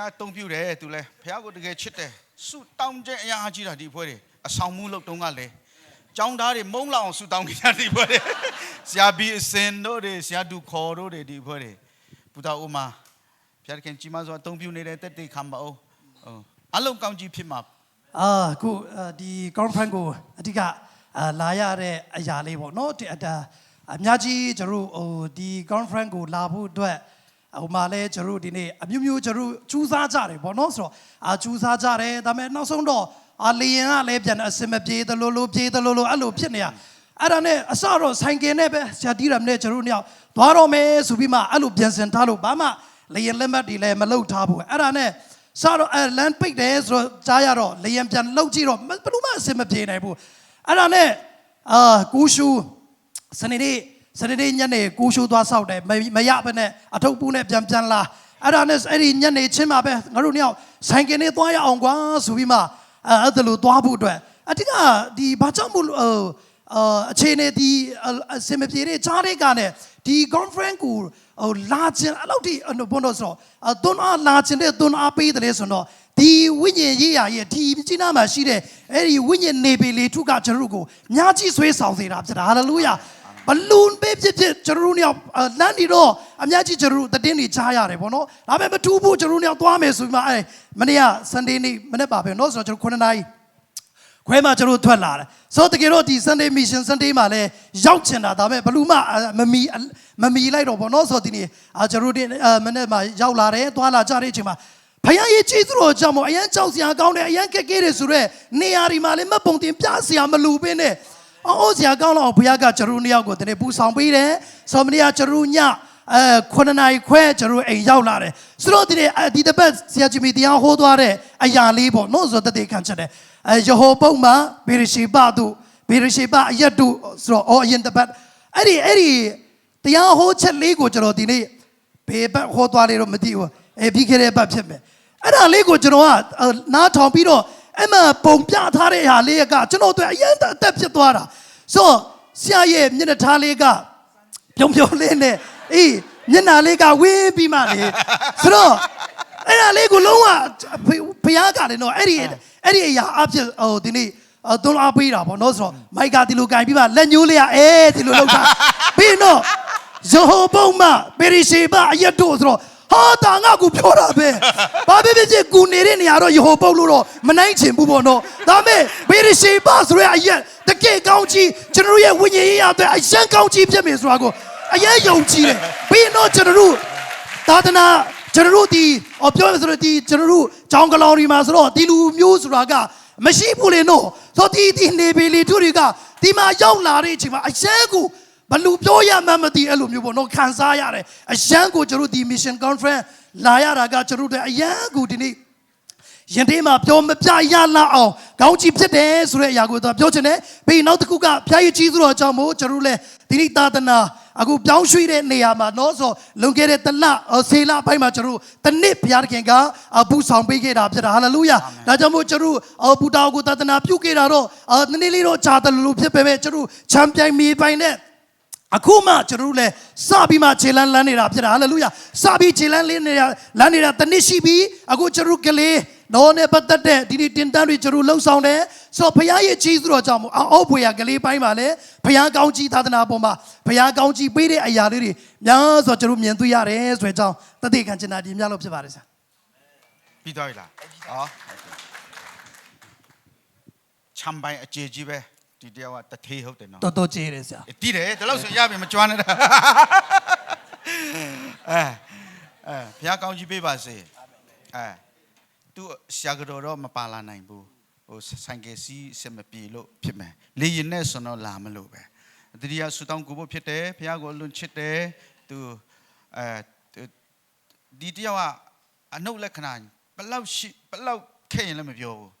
ះတုံးပြူတယ်သူလဲဖះကိုတကယ်ချစ်တယ်ဆုတောင်းခြင်းအရာကြီးတာဒီဖွဲ့တွေအဆောင်မှုလုပ်တုံးကလည်းចောင်းသားတွေမုံလောက်အောင်ဆုတောင်းနေကြဒီဖွဲ့တွေဆရာဘီအစင်တို့တွေဆရာဒူခေါ်တို့တွေဒီဖွဲ့တွေဘုရားဥမာဖះခင်ကြီးမဆိုအတုံးပြူနေတဲ့တက်တိခံပါအောင်ဟုတ်အလုံးကောင်းကြီးဖြစ်မှာအာခုအာဒီ conference ကိုအဓိကအာလာရတဲ့အရာလေးပေါ့နော်ဒီအတာအများကြီးကျွန်တော်တို့ဟိုဒီ conference ကိုလာဖို့အတွက် ဟိုမှာလဲကျွန်တော်တို့ဒီနေ့အမျိုးမျိုးကျွန်တော်တို့စူးစမ်းကြတယ်ပေါ့နော်ဆိုတော့အာစူးစမ်းကြတယ်ဒါပေမဲ့နောက်ဆုံးတော့အာလီယန်ကလည်းပြန်အစင်မပြေသလိုလိုပြေသလိုလိုအဲ့လိုဖြစ်နေရအဲ့ဒါနဲ့အစတော့ဆိုင်ကင်နဲ့ပဲဆရာတီးရမနဲ့ကျွန်တော်တို့နှစ်ယောက်သွားတော့မယ်ဆိုပြီးမှအဲ့လိုပြန်စင်ထားလို့ဘာမှလေရင်လက်မှတ်တွေလည်းမလုပ်ထားဘူးအဲ့ဒါနဲ့စားတော့အဲလမ်းပိတ်တယ်ဆိုတော့ကြားရတော့လေရင်ပြန်လှုပ်ကြည့်တော့ဘယ်သူမှအဆင်မပြေနိုင်ဘူးအဲ့ဒါနဲ့အာကူရှူစနေနေ့ စနေနေ့ညနေကူရှူသွားဆောက်တယ်မမရဘဲနဲ့အထုပ်ပူးနဲ့ပြန်ပြန်လာအဲ့ဒါနဲ့အဲ့ဒီညနေချင်းမှာပဲငါတို့နှစ်ယောက်ဆိုင်ကယ်နဲ့သွားရအောင်ကွာဆိုပြီးမှအဲအဲ့ဒါလိုသွားဖို့အတွက်အတိကဒီဘာကြောင့်မို့လို့ဟိုအာအခြေအနေဒီအစင်မပြေတဲ့ချားတဲ့ကနဲ့ဒီ conference ကိုဟိုလာခြင်းအဲ့လောက်ထိဘုန်းတော်ဆိုတော့အသွန်းအားလာခြင်းတဲ့သွန်းအားပေးတယ်လေဆိုတော့ဒီဝိညာဉ်ရေးရာရဲ့ဒီကြီးနားမှာရှိတဲ့အဲ့ဒီဝိညာဉ်နေပေလေထုကကျွန်တော်တို့ကိုအများကြီးဆွေးဆောင်စေတာဖြစ်တာဟာလေလုယာ ဘလူးပေးဖြစ်ဖြစ်ကျွန်တော်တို့เนี่ยလမ်းဒီတော့အများကြီးကျွန်တော်တို့တည်င်းနေချားရတယ်ပေါ့နော်ဒါပေမဲ့မထူးဘူးကျွန်တော်တို့เนี่ยသွားမယ်ဆိုပြီးမှအဲမနေ့က Sunday နေ့မနေ့ပါပဲเนาะဆိုတော့ကျွန်တော်9နာရီ ခွဲမှာကျွန်တော်ထွက်လာတယ်ဆိုတော့တကယ်တော့ဒီ Sunday Mission Sunday မှာလည်းရောက်ချင်တာဒါပေမဲ့ဘလူးမမမီမမီလိုက်တော့ဘောနော်ဆိုတော့ဒီနေ့အာကျွန်တော်တို့မနေ့မှာရောက်လာတယ်သွားလာကြတဲ့အချိန်မှာဖခင်ရဲ့ကျေးဇူးတော်ကြောင့်မို့အရန်ကြောက်စရာကောင်းတယ်အရန်ကဲကဲတယ်ဆိုတော့နေရာဒီမှာလည်းမပုံတင်ပြစရာမလိုဘဲနဲ့ အော်စရာကောင်းတော့ဘုရားကကျွန်တော်တို့နှစ်ယောက်ကိုတနေ့ပူဆောင်ပေးတယ်ဆိုတော့မနေ့ကကျွန်တော်ညအဲခုနှစ်နာရီခွဲကျွန်တော်အိမ်ရောက်လာတယ်ဆိုတော့ဒီနေ့ဒီတပတ်ဆရာဂျီမီတရားဟောသွားတဲ့အရာလေးပေါ့နော်ဆိုတော့တည်ခံချက်တယ်အဲယေဟောပုတ်မှာဘေရရှိဘတို့ဘေရရှိဘအယတ်တို့ဆိုတော့အော်အရင်တပတ်အဲ့ဒီအဲ့ဒီတရားဟောချက်လေးကိုကျွန်တော်ဒီနေ့ဘေဘတ်ဟောသွားလေတော့မသိဘူးအဲပြီးခဲ့တဲ့ဘတ်ဖြစ်မယ်အဲ့ဒါလေးကိုကျွန်တော်ကနားထောင်ပြီးတော့ အဲ့မှာပုံပြထားတဲ့အရာလေးကကျွန်တော်တို့အရင်အသက်ဖြစ်သွားတာဆိုတော့ဆရာရဲ့မျက်နှာထားလေးကပြုံပြုံလေးနဲ့အေးမျက်နှာလေးကဝင်းပြီးမှလေဆိုတော့အဲ့ဒါလေးကိုလုံးဝဘုရားကလည်းတော့အဲ့ဒီအဲ့ဒီအရာအဖြစ်ဟိုဒီနေ့သွန်အားပေးတာပေါ့နော်ဆိုတော့မိုက်ကဒီလိုကင်ပြီးမှလက်ညှိုးလေးကအဲဒီလိုလောက်တာပြီးရင်တော့ဇဟောဘုံမပေရီရှေဘအယတ်တို့ဆိုတော့ ဟာတာငါကူပြောတာပဲဘာပဲဖြစ်ဖြစ်ကူနေတဲ့နေရာတော့ယေဟောပုတ်လို့တော့မနိုင်ချင်ဘူးပေါ့နော်ဒါပေမဲ့ပေရီရှေဘဆိုတဲ့အယတ်တကယ်ကောင်းကြီးကျွန်တော်ရဲ့ဝိညာဉ်ရေးရတဲ့အရန်ကောင်းကြီးဖြစ်မယ်ဆိုတာကိုအရင်ယုံကြည်တယ်ပြီးရင်တော့ကျွန်တော်တို့သာသနာကျွန်တော်တို့ဒီအော်ပြောရဆိုတော့ဒီကျွန်တော်တို့ကြောင်ကလောင်ဒီမှာဆိုတော့ဒီလူမျိုးဆိုတာကမရှိဘူးလေနော်ဆိုတော့ဒီဒီနေပေလေတို့တွေကဒီမှာရောက်လာတဲ့အချိန်မှာအရန်ကို ဘလူပြောရမှန်းမသိအဲ့လိုမျိုးပေါ့နော်ခံစားရတယ်အရန်ကိုကျွန်တော်တို့ဒီ mission conference လာရတာကကျွန်တော်တို့အရန်ကိုဒီနေ့ရင်ထဲမှာပြောမပြရလောက်အောင်ခေါင်းကြီးဖြစ်တယ်ဆိုတဲ့အရာကိုသူပြောချင်တယ်ပြီးနောက်တစ်ခုကဖျားရည်ကြီးဆိုတော့အကြောင်းမို့ကျွန်တော်တို့လည်းဒီနေ့သာသနာအခုပြောင်းရွှေ့တဲ့နေရာမှာနော်ဆိုလွန်ခဲ့တဲ့တလဆေလဘိုင်းမှာကျွန်တော်တို့တနစ်ဘုရားခင်ကအပူဆောင်ပေးခဲ့တာဖြစ်တာဟာလေလုယာဒါကြောင့်မို့ကျွန်တော်တို့ဘူတာကိုသာသနာပြုခဲ့တာတော့နည်းနည်းလေးတော့ဂျာတလူလူဖြစ်ပေမဲ့ကျွန်တော်ချန်ပီယံမီပိုင်နဲ့ အခုမှကျွန်တော်တို့လည်းစပြီးမှခြေလန်းလန်းနေတာဖြစ်တာဟာလေလုယာစပြီးခြေလန်းလင်းနေတာလန်းနေတာတနစ်ရှိပြီအခုကျွန်တော်တို့ကလေးတော့နဲ့ပတ်သက်တဲ့ဒီဒီတင်တန်းတွေကျွန်တော်လှုပ်ဆောင်တယ်ဆိုတော့ဘုရားရဲ့ကြီးစုတော်ကြောင့်မို့အောက်ဖွေရကလေးပိုင်းပါလေဘုရားကောင်းကြီးသာသနာပေါ်မှာဘုရားကောင်းကြီးပေးတဲ့အရာလေးတွေများစွာကျွန်တော်မြင်တွေ့ရတယ်ဆိုတဲ့အကြောင်းတသက်ခံချင်တာဒီများလို့ဖြစ်ပါတယ်ဆရာပြီးသွားပြီလားဟောချမ်ပိုင်အကျေကြီးပဲ ဒီတယောက်ကတထေးဟုတ်တယ်နော်တော်တော်ကျေးတယ်ဆရာတီးတယ်ဒါလို့ဆိုရပြီမကြွားနဲ့တာအဲအဲဘုရားကောင်းကြီးပေးပါစေအဲသူရှာကြတော်တော့မပါလာနိုင်ဘူးဟိုဆိုင်ကယ်စီးစမပြေလို့ဖြစ်မယ်လေရင်နဲ့ဆိုတော့လာမလို့ပဲတတိယဆူတောင်းကိုဖို့ဖြစ်တယ်ဘုရားကိုလွန်ချစ်တယ်သူအဲဒီတယောက်ကအနုတ်လက္ခဏာဘလောက်ရှိဘလောက်ခဲ့ရင်လည်းမပြောဘူးဟိုဟို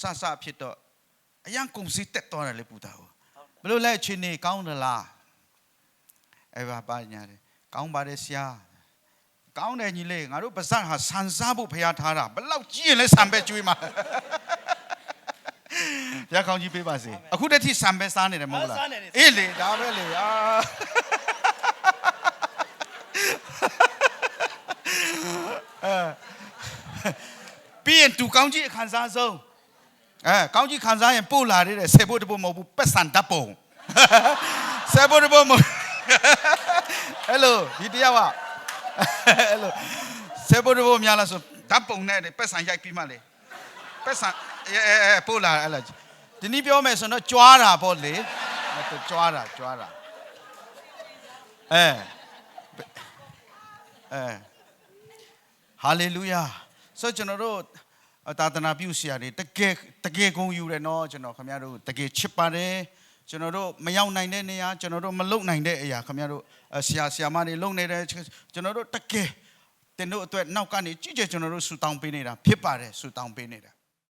ဆဆဖြစ်တော့အရန်ကုန်စီတက်သွားတယ်လေပူတာကိုဘလို့လဲအချင်းနေကောင်းတယ်လားအဲ့ပါပါညာတယ်ကောင်းပါတယ်ဆရာကောင်းတယ်ညီလေးငါတို့ပါဇက်ဟာဆန်စားဖို့ဖျားထားတာဘလောက်ကြီးရင်လဲဆန်ပဲကျွေးမှာဘုရားကောင်းကြီးပေးပါစေအခုတည်းထိဆန်ပဲစားနေတယ်မဟုတ်လားအေးလေဒါပဲလေအာပြီးရင်သူကောင်းကြီးအခန်းစားဆုံး အဲကောင်းကြီးခံစားရင်ပို့လာတဲ့ဆေဖို့တဖို့မဟုတ်ဘူးပက်ဆန်တပ်ပုံဆေဖို့တဖို့မဟုတ်ဟဲ့လိုဒီတရားကဟဲ့လိုဆေဖို့တဖို့များလားဆိုဓာတ်ပုံနဲ့ပက်ဆန်ရိုက်ပြီးမှလေပက်ဆန်အဲအဲအဲပို့လာအဲ့လားဒီနေ့ပြောမယ်ဆိုတော့ကြွားတာပေါ့လေအဲ့ဒါကြွားတာကြွားတာအဲအဲဟာလေလုယာဆိုတော့ကျွန်တော်တို့ သာသနာပြုဆရာတွေတကယ်တကယ်ဂုဏ်ယူတယ်နော်ကျွန်တော်ခင်ဗျားတို့တကယ်ချစ်ပါတယ်ကျွန်တော်တို့မရောက်နိုင်တဲ့နေရာကျွန်တော်တို့မလုံနိုင်တဲ့အရာခင်ဗျားတို့ဆရာဆရာမတွေလုံနေတယ်ကျွန်တော်တို့တကယ်တင်တို့အတွက်နောက်ကနေကြည့်ကြကျွန်တော်တို့ဆူတောင်းပေးနေတာဖြစ်ပါတယ်ဆူတောင်းပေးနေတာ